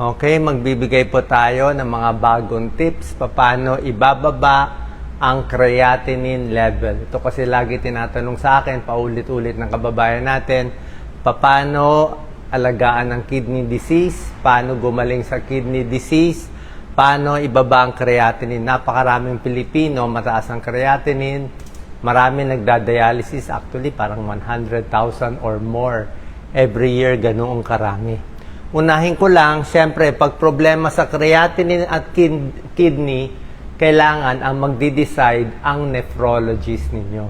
Okay, magbibigay po tayo ng mga bagong tips paano ibababa ang creatinine level. Ito kasi lagi tinatanong sa akin, paulit-ulit ng kababayan natin, paano alagaan ang kidney disease, paano gumaling sa kidney disease, paano ibaba ang creatinine. Napakaraming Pilipino, mataas ang creatinine, marami nagda-dialysis, actually parang 100,000 or more every year, ganoong karami. Unahin ko lang, syempre, pag problema sa creatinine at kin- kidney, kailangan ang magdi-decide ang nephrologist ninyo.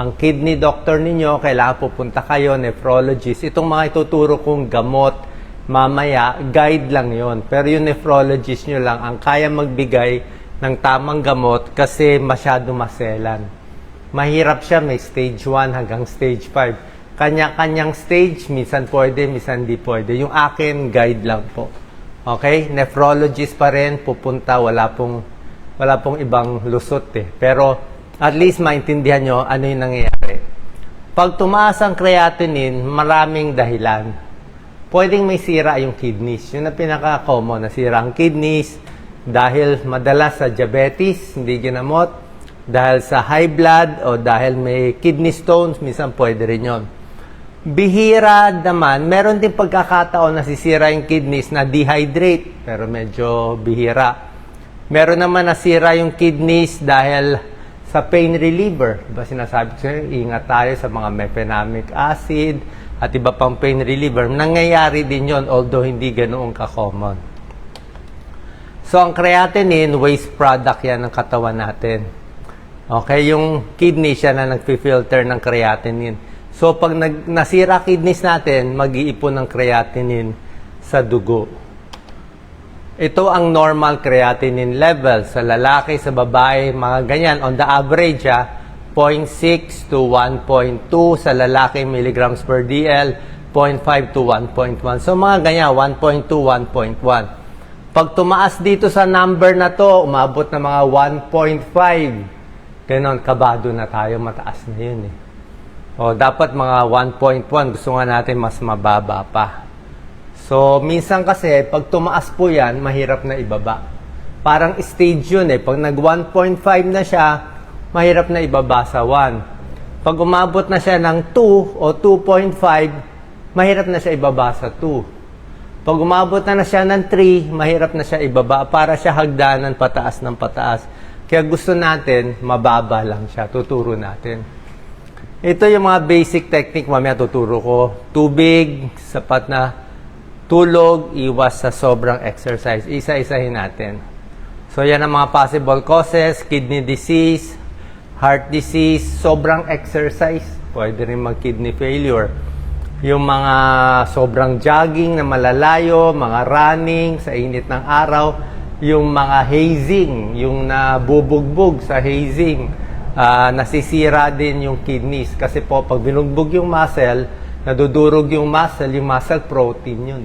Ang kidney doctor ninyo, kailangan pupunta kayo, nephrologist. Itong mga ituturo kong gamot, mamaya, guide lang yon. Pero yung nephrologist nyo lang ang kaya magbigay ng tamang gamot kasi masyado maselan. Mahirap siya, may stage 1 hanggang stage 5 kanya-kanyang stage, minsan pwede, minsan di pwede. Yung akin, guide lang po. Okay? Nephrologist pa rin, pupunta, wala pong, wala pong ibang lusot eh. Pero, at least maintindihan nyo ano yung nangyayari. Pag tumaas ang creatinine, maraming dahilan. Pwedeng may sira yung kidneys. Yun ang pinaka-common, nasira ang kidneys dahil madalas sa diabetes, hindi ginamot, dahil sa high blood o dahil may kidney stones, minsan pwede rin yun. Bihira naman, meron din pagkakataon na sisira yung kidneys na dehydrate, pero medyo bihira. Meron naman nasira yung kidneys dahil sa pain reliever. Diba sinasabi ko sa'yo, ingat tayo sa mga mefenamic acid at iba pang pain reliever. Nangyayari din yon although hindi ganoon ka-common. So, ang creatinine, waste product yan ng katawan natin. Okay, yung kidney siya na nagfi-filter ng creatinine. So, pag nag, nasira kidneys natin, mag-iipon ng creatinine sa dugo. Ito ang normal creatinine level sa lalaki, sa babae, mga ganyan. On the average, ah, 0.6 to 1.2 sa lalaki milligrams per DL, 0.5 to 1.1. So, mga ganyan, 1.2, 1.1. Pag tumaas dito sa number na to, umabot na mga 1.5. Ganon, kabado na tayo, mataas na yun eh. O, dapat mga 1.1, gusto nga natin mas mababa pa. So, minsan kasi, pag tumaas po yan, mahirap na ibaba. Parang stage yun eh. Pag nag 1.5 na siya, mahirap na ibaba sa 1. Pag umabot na siya ng 2 o 2.5, mahirap na siya ibaba sa 2. Pag umabot na na siya ng 3, mahirap na siya ibaba para siya hagdanan pataas ng pataas. Kaya gusto natin, mababa lang siya. Tuturo natin. Ito yung mga basic technique mamaya tuturo ko. Tubig, sapat na tulog, iwas sa sobrang exercise. Isa-isahin natin. So yan ang mga possible causes, kidney disease, heart disease, sobrang exercise, pwede rin mag-kidney failure. Yung mga sobrang jogging na malalayo, mga running sa init ng araw, yung mga hazing, yung nabubugbog sa hazing, ah, nasisira din yung kidneys. Kasi po, pag binugbog yung muscle, nadudurog yung muscle, yung muscle protein yun.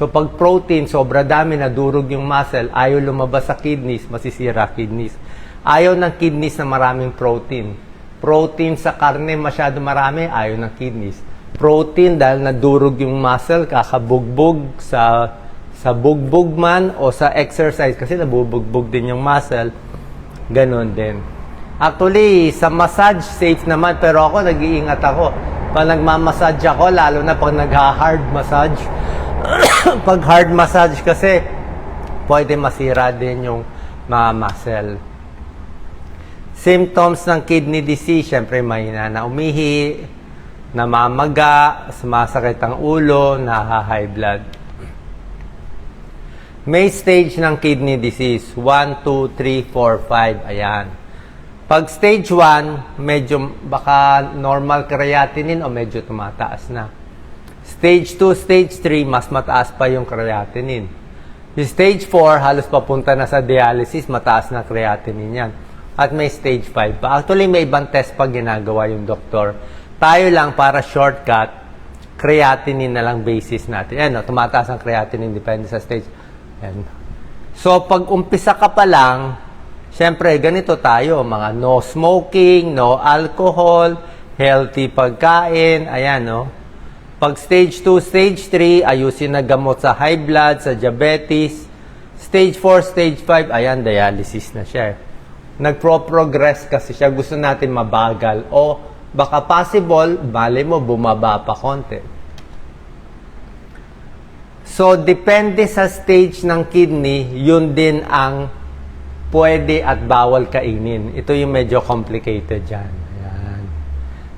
So pag protein, sobra dami, nadurog yung muscle, ayaw lumabas sa kidneys, masisira kidneys. Ayaw ng kidneys na maraming protein. Protein sa karne masyado marami, ayaw ng kidneys. Protein dahil nadurog yung muscle, kakabugbog sa sa bugbog man o sa exercise kasi nabubugbog din yung muscle, ganon din. Actually, sa massage, safe naman. Pero ako, nag-iingat ako. Pag nagmamassage ako, lalo na pag nag-hard massage, pag hard massage kasi, pwede masira din yung mga muscle. Symptoms ng kidney disease, syempre mahina na umihi, namamaga, sumasakit ang ulo, naha-high blood. May stage ng kidney disease, 1, 2, 3, 4, 5, ayan. Pag stage 1, medyo baka normal creatinine o medyo tumataas na. Stage 2, stage 3, mas mataas pa yung creatinine. Yung stage 4, halos papunta na sa dialysis, mataas na creatinine yan. At may stage 5 pa. Actually, may ibang test pa ginagawa yung doktor. Tayo lang para shortcut, creatinine na lang basis natin. Yan, no, tumataas ang creatinine depende sa stage. Yan. So, pag umpisa ka pa lang, syempre, ganito tayo, mga no smoking, no alcohol, healthy pagkain, ayan, no? Pag stage 2, stage 3, ayusin na gamot sa high blood, sa diabetes. Stage 4, stage 5, ayan, dialysis na siya. Nagpro-progress kasi siya. Gusto natin mabagal. O baka possible, bali mo, bumaba pa konti. So, depende sa stage ng kidney, yun din ang pwede at bawal kainin. Ito yung medyo complicated dyan. Ayan.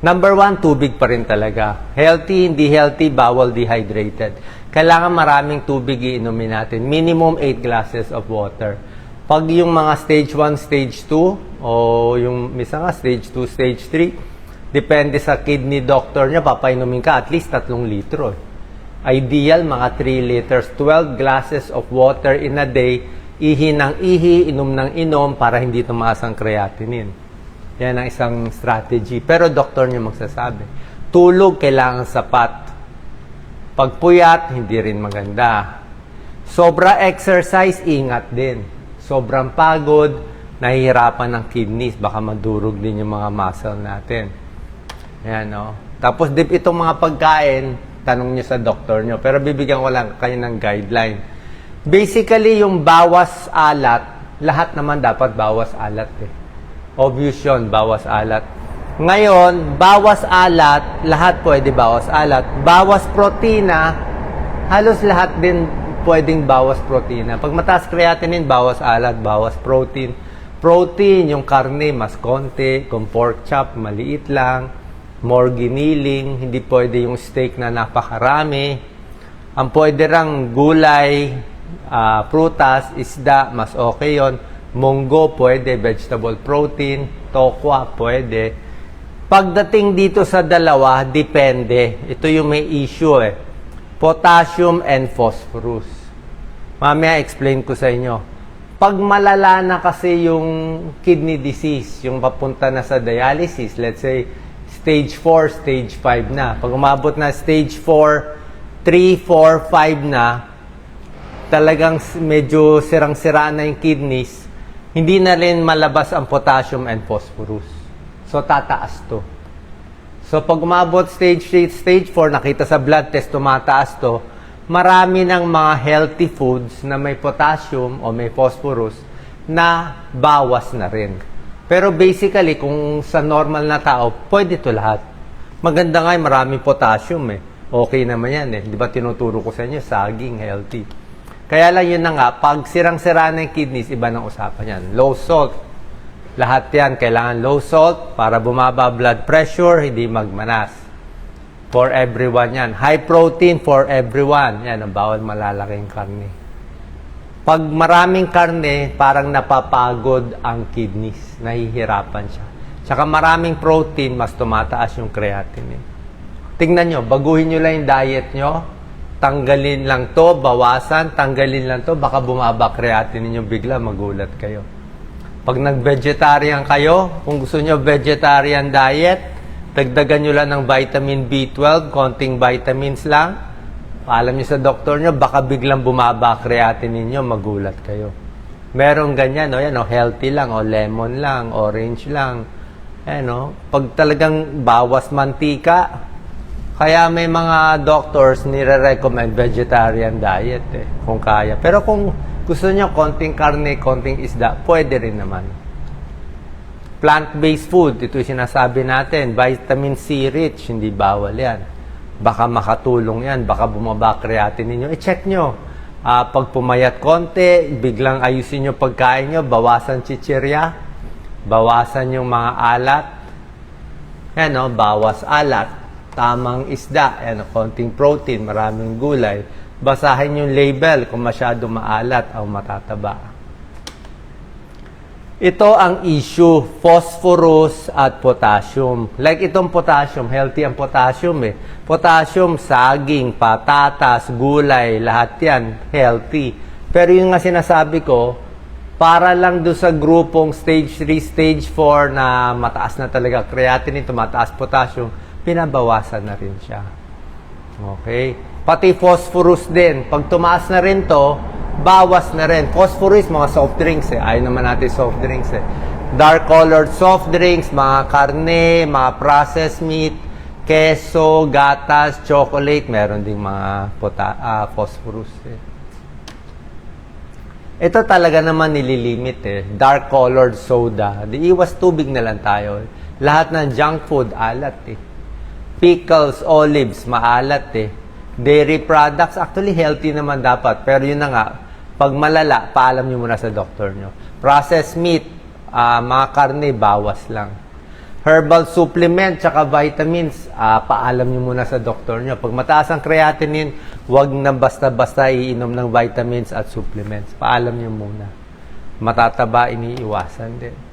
Number one, tubig pa rin talaga. Healthy, hindi healthy, bawal dehydrated. Kailangan maraming tubig iinumin natin. Minimum 8 glasses of water. Pag yung mga stage 1, stage 2, o yung misa nga stage 2, stage 3, depende sa kidney doctor niya, papainumin ka at least 3 litro. Ideal, mga 3 liters, 12 glasses of water in a day, ihi ng ihi, inom ng inom para hindi tumaas ang creatinine. Yan ang isang strategy. Pero doktor niyo magsasabi. Tulog kailangan sapat. Pagpuyat, hindi rin maganda. Sobra exercise, ingat din. Sobrang pagod, nahihirapan ng kidneys. Baka madurog din yung mga muscle natin. Ayan, no? Tapos, dip itong mga pagkain, tanong nyo sa doktor nyo. Pero bibigyan ko lang kayo ng guideline. Basically, yung bawas alat, lahat naman dapat bawas alat eh. Obvious yun, bawas alat. Ngayon, bawas alat, lahat pwede bawas alat. Bawas protina, halos lahat din pwedeng bawas protina. Pag mataas creatinine, bawas alat, bawas protein. Protein, yung karne, mas konti. Kung pork chop, maliit lang. More giniling, hindi pwede yung steak na napakarami. Ang pwede rang gulay, ah, prutas, isda, mas okay yon. Munggo, pwede. Vegetable protein. Tokwa, pwede. Pagdating dito sa dalawa, depende. Ito yung may issue eh. Potassium and phosphorus. Mamaya explain ko sa inyo. Pag malala na kasi yung kidney disease, yung papunta na sa dialysis, let's say stage 4, stage 5 na. Pag umabot na stage 4, 3, 4, 5 na, talagang medyo sirang-sira na yung kidneys, hindi na rin malabas ang potassium and phosphorus. So, tataas to. So, pag umabot stage 3, stage 4, nakita sa blood test, tumataas to, marami ng mga healthy foods na may potassium o may phosphorus na bawas na rin. Pero basically, kung sa normal na tao, pwede to lahat. Maganda nga yung maraming potassium eh. Okay naman yan eh. Di ba tinuturo ko sa inyo, saging, healthy. Kaya lang yun na nga, pag sirang-sira na yung kidneys, iba ng usapan yan. Low salt. Lahat yan, kailangan low salt para bumaba blood pressure, hindi magmanas. For everyone yan. High protein for everyone. Yan, ang bawal malalaking karne. Pag maraming karne, parang napapagod ang kidneys. Nahihirapan siya. Tsaka maraming protein, mas tumataas yung creatinine. Tingnan nyo, baguhin nyo lang yung diet nyo. Tanggalin lang to, bawasan, tanggalin lang to. Baka bumaba creatinine nyo bigla, magulat kayo. Pag nag-vegetarian kayo, kung gusto nyo vegetarian diet, dagdagan nyo lang ng vitamin B12, konting vitamins lang. Paalam nyo sa doktor nyo, baka biglang bumaba creatinine nyo, magulat kayo. Merong ganyan, no? Yan, no? healthy lang, o lemon lang, orange lang. Ayan, no? Pag talagang bawas mantika, kaya may mga doctors nire-recommend vegetarian diet eh, kung kaya. Pero kung gusto niyo konting karne, konting isda, pwede rin naman. Plant-based food, ito yung sinasabi natin, vitamin C rich, hindi bawal yan. Baka makatulong yan, baka bumaba creatinine ninyo. I-check nyo. Ah, pag pumayat konti, biglang ayusin nyo pagkain nyo, bawasan chichirya, bawasan yung mga alat, yan no, bawas alat, tamang isda, yan, konting protein, maraming gulay. Basahin yung label kung masyado maalat o matataba. Ito ang issue, phosphorus at potassium. Like itong potassium, healthy ang potassium eh. Potassium, saging, patatas, gulay, lahat yan, healthy. Pero yung nga sinasabi ko, para lang do sa grupong stage 3, stage 4 na mataas na talaga creatinine, tumataas potassium, pinabawasan na rin siya. Okay? Pati phosphorus din. Pag tumaas na rin to, bawas na rin. Phosphorus, mga soft drinks eh. Ayaw naman natin soft drinks eh. Dark colored soft drinks, mga karne, mga processed meat, Keso, gatas, chocolate, meron ding mga pota, ah, phosphorus. Eh. Ito talaga naman nililimit eh. Dark colored soda. Di iwas tubig na lang tayo. Lahat ng junk food, alat eh. Pickles, olives, maalat eh. Dairy products, actually healthy naman dapat. Pero yun na nga, pag malala, paalam nyo muna sa doktor nyo. Processed meat, ah, mga karne, bawas lang. Herbal supplement, tsaka vitamins, ah, paalam nyo muna sa doktor nyo. Pag mataas ang creatinine, wag na basta-basta iinom ng vitamins at supplements. Paalam nyo muna. Matataba, iniiwasan din.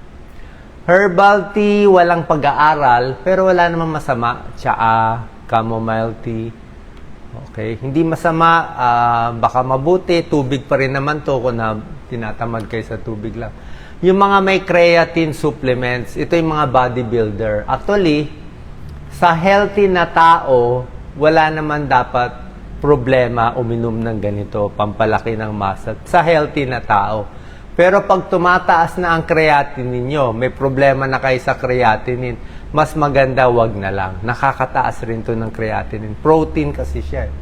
Herbal tea, walang pag-aaral, pero wala namang masama. Tsaa, chamomile tea. Okay, hindi masama, ah, baka mabuti, tubig pa rin naman to kung na tinatamad kayo sa tubig lang. Yung mga may creatine supplements, ito yung mga bodybuilder. Actually, sa healthy na tao, wala naman dapat problema uminom ng ganito, pampalaki ng muscle. Sa healthy na tao. Pero pag tumataas na ang creatinine ninyo, may problema na kayo sa creatinine, mas maganda wag na lang. Nakakataas rin to ng creatinine. Protein kasi siya. eh.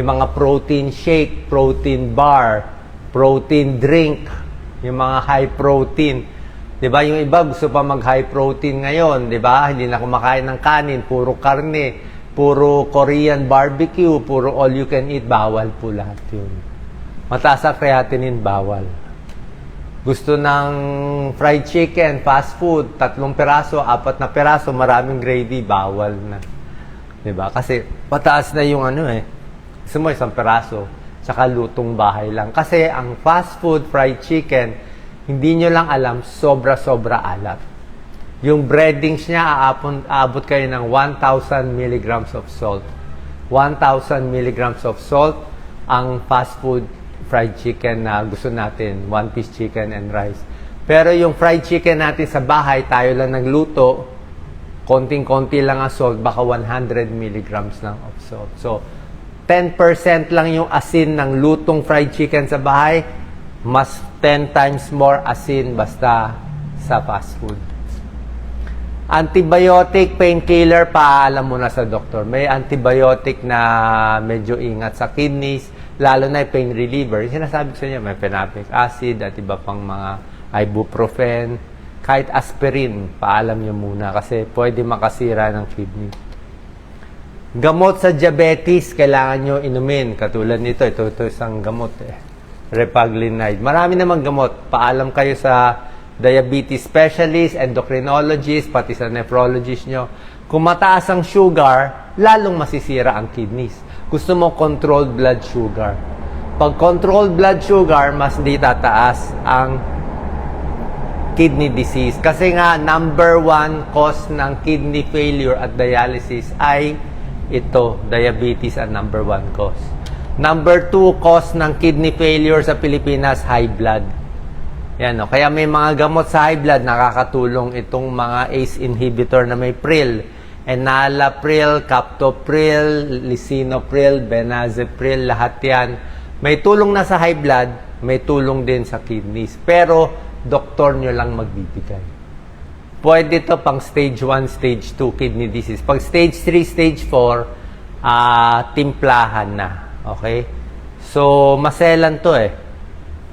Yung mga protein shake, protein bar, protein drink, yung mga high protein. 'Di ba? Yung iba gusto pa mag high protein ngayon, 'di ba? Hindi na kumakain ng kanin, puro karne, puro Korean barbecue, puro all you can eat, bawal po lahat 'yun. Mataas ang creatinine, bawal. Gusto ng fried chicken, fast food, tatlong peraso, apat na peraso, maraming gravy, bawal na. 'Di ba? Kasi pataas na yung ano eh. Gusto mo isang peraso, tsaka lutong bahay lang. Kasi ang fast food, fried chicken, hindi nyo lang alam, sobra-sobra alat. Yung breadings niya, aapon, aabot kayo ng 1,000 milligrams of salt. 1,000 milligrams of salt ang fast food fried chicken na gusto natin, one piece chicken and rice. Pero yung fried chicken natin sa bahay, tayo lang nagluto, konting-konti lang ang salt, baka 100 milligrams lang of salt. So, 10% lang yung asin ng lutong fried chicken sa bahay, mas 10 times more asin basta sa fast food. Antibiotic, painkiller, paalam mo na sa doktor. May antibiotic na medyo ingat sa kidneys, lalo na pain reliever. Sinasabi ko sa inyo, may phenopic acid at iba pang mga ibuprofen. Kahit aspirin, paalam nyo muna kasi pwede makasira ng kidney. Gamot sa diabetes, kailangan nyo inumin. Katulad nito, ito, ito isang gamot eh. Repaglinide. Marami namang gamot. Paalam kayo sa diabetes specialist, endocrinologist, pati sa nephrologist nyo. Kung mataas ang sugar, lalong masisira ang kidneys. Gusto mo controlled blood sugar. Pag controlled blood sugar, mas di tataas ang kidney disease. Kasi nga, number one cause ng kidney failure at dialysis ay ito, diabetes ang number one cause. Number two cause ng kidney failure sa Pilipinas, high blood. Yan, no? Kaya may mga gamot sa high blood, nakakatulong itong mga ACE inhibitor na may pril. Enalapril, captopril, lisinopril, benazepril, lahat yan. May tulong na sa high blood, may tulong din sa kidneys. Pero, doktor nyo lang magbibigay. Pwede to pang stage 1, stage 2 kidney disease. Pag stage 3, stage 4, ah timplahan na. Okay? So, maselan to eh.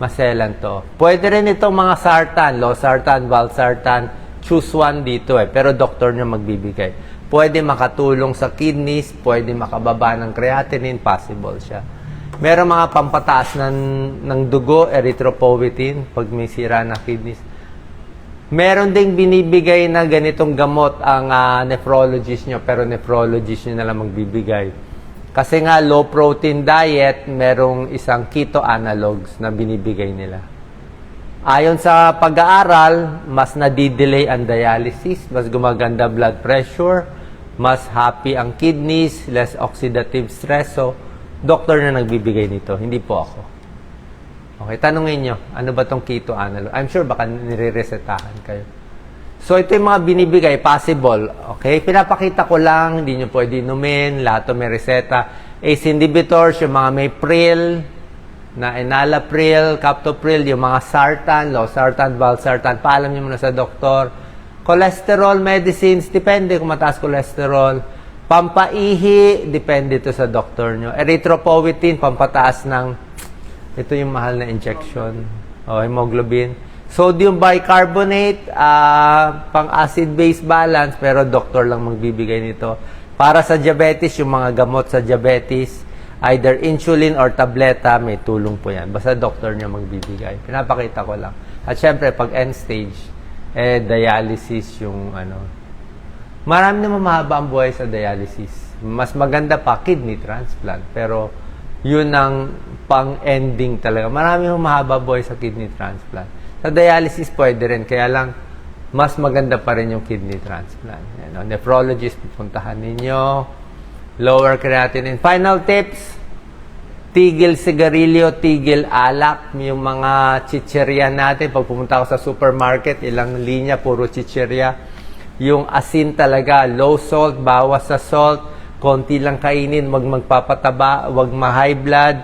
Maselan to. Pwede rin itong mga sartan, losartan, valsartan, choose one dito eh. Pero doktor nyo magbibigay. Pwede makatulong sa kidneys, pwede makababa ng creatinine, possible siya. Meron mga pampataas ng, ng dugo, erythropoietin, pag may sira na kidneys. Meron ding binibigay na ganitong gamot ang ah, nephrologist nyo, pero nephrologist nyo na lang magbibigay. Kasi nga, low protein diet, merong isang keto analogs na binibigay nila. Ayon sa pag-aaral, mas nadidelay ang dialysis, mas gumaganda blood pressure, mas happy ang kidneys, less oxidative stress. So, doktor na nagbibigay nito, hindi po ako. Okay, tanungin nyo, ano ba tong keto analog? I'm sure baka nire-resetahan kayo. So, ito yung mga binibigay, possible. Okay, pinapakita ko lang, hindi nyo pwede inumin, lahat may reseta. ACE inhibitors, yung mga may pril, na enalapril, captopril, yung mga sartan, losartan, valsartan, paalam nyo muna sa doktor. Cholesterol medicines, depende kung mataas cholesterol. Pampaihi, depende to sa doktor nyo. Erythropoietin, pampataas ng, ito yung mahal na injection, o hemoglobin. Sodium bicarbonate, ah, pang acid-base balance, pero doktor lang magbibigay nito. Para sa diabetes, yung mga gamot sa diabetes, either insulin or tableta, may tulong po yan. Basta doktor nyo magbibigay. Pinapakita ko lang. At syempre, pag end stage, eh, dialysis yung ano, Marami naman mahaba ang buhay sa dialysis. Mas maganda pa, kidney transplant. Pero, yun ang pang-ending talaga. Marami yung mahaba buhay sa kidney transplant. Sa dialysis, pwede rin. Kaya lang, mas maganda pa rin yung kidney transplant. Yan, no? Nephrologist, pupuntahan ninyo. Lower creatinine. Final tips, tigil sigarilyo, tigil alak, yung mga chicherya natin. Pag pumunta ako sa supermarket, ilang linya, puro chicherya. Yung asin talaga, low salt, bawas sa salt, konti lang kainin, wag magpapataba, wag ma-high blood,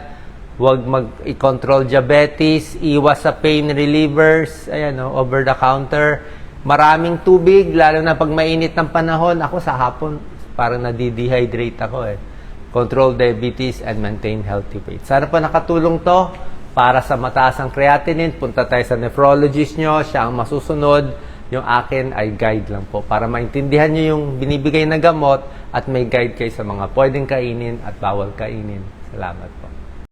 wag mag-control diabetes, iwas sa pain relievers, ayan no, over the counter. Maraming tubig, lalo na pag mainit ng panahon. Ako sa hapon, parang nadi-dehydrate ako eh control diabetes, and maintain healthy weight. Sana po nakatulong to para sa mataas ang creatinine. Punta tayo sa nephrologist nyo, siya ang masusunod. Yung akin ay guide lang po para maintindihan nyo yung binibigay na gamot at may guide kayo sa mga pwedeng kainin at bawal kainin. Salamat po.